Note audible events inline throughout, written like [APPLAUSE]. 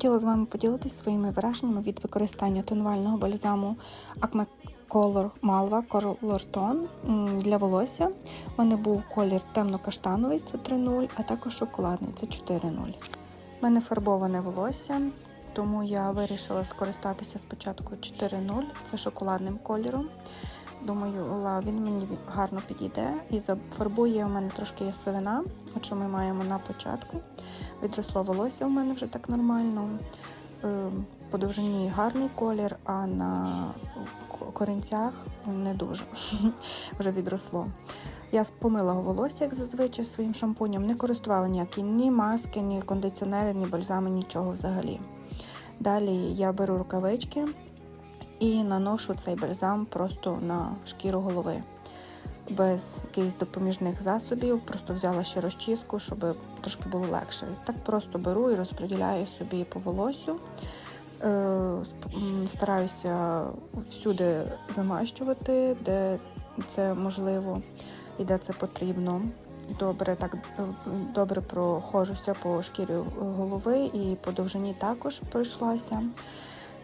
хотіла з вами поділитися своїми враженнями від використання тонувального бальзаму Acme Color Malva Color Tone для волосся. У мене був колір темно-каштановий, це 3.0, а також шоколадний, це 4.0. У мене фарбоване волосся, тому я вирішила скористатися спочатку 4.0, це шоколадним кольором. Думаю, він мені гарно підійде і зафарбує у мене трошки є сивина, що ми маємо на початку. Відросло волосся у мене вже так нормально. Е, По довжині гарний колір, а на корінцях не дуже [LAUGHS] вже відросло. Я помила волосся, як зазвичай, своїм шампунем, не користувала ніякі ні маски, ні кондиціонери, ні бальзами, нічого взагалі. Далі я беру рукавички і наношу цей бальзам просто на шкіру голови. Без якихось допоміжних засобів, просто взяла ще розчіску, щоб трошки було легше. Так просто беру і розподіляю собі по волосю. Е, Стараюся всюди замащувати, де це можливо і де це потрібно. Добре, так е, добре прохожуся по шкірі голови і по довжині також пройшлася.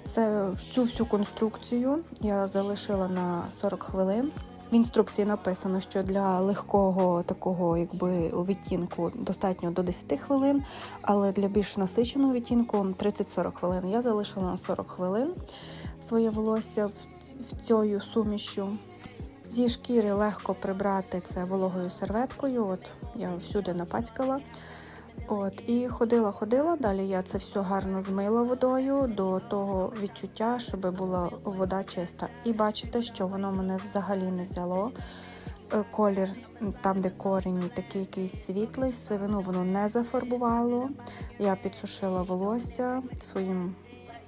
Це цю всю конструкцію я залишила на 40 хвилин. В інструкції написано, що для легкого такого якби відтінку достатньо до 10 хвилин, але для більш насиченого відтінку 30-40 хвилин. Я залишила на 40 хвилин своє волосся в, цією сумішю. Зі шкіри легко прибрати це вологою серветкою. От я всюди напацькала. От, і ходила, ходила. Далі я це все гарно змила водою до того відчуття, щоб була вода чиста. І бачите, що воно мене взагалі не взяло. Е, Колір там, де корінь, такий якийсь світлий, сивину воно не зафарбувало. Я підсушила волосся своїм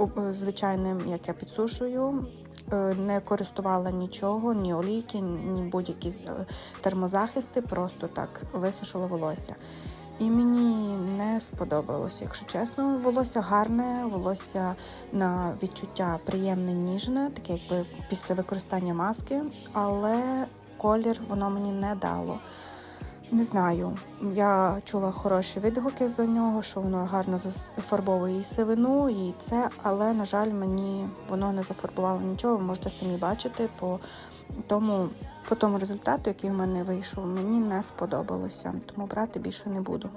е, звичайним, як я підсушую. Е, Не користувала нічого, ні олійки, ні будь-які термозахисти, просто так висушила волосся. І мені сподобалось, якщо чесно. Волосся гарне, волосся на відчуття приємне, ніжне, таке якби після використання маски, але колір воно мені не дало. Не знаю. Я чула хороші відгуки за нього, що воно гарно зафарбовує і сивину, і це, але, на жаль, мені воно не зафарбувало нічого. Ви можете самі бачити по тому, по тому результату, який в мене вийшов, мені не сподобалося, тому брати більше не буду.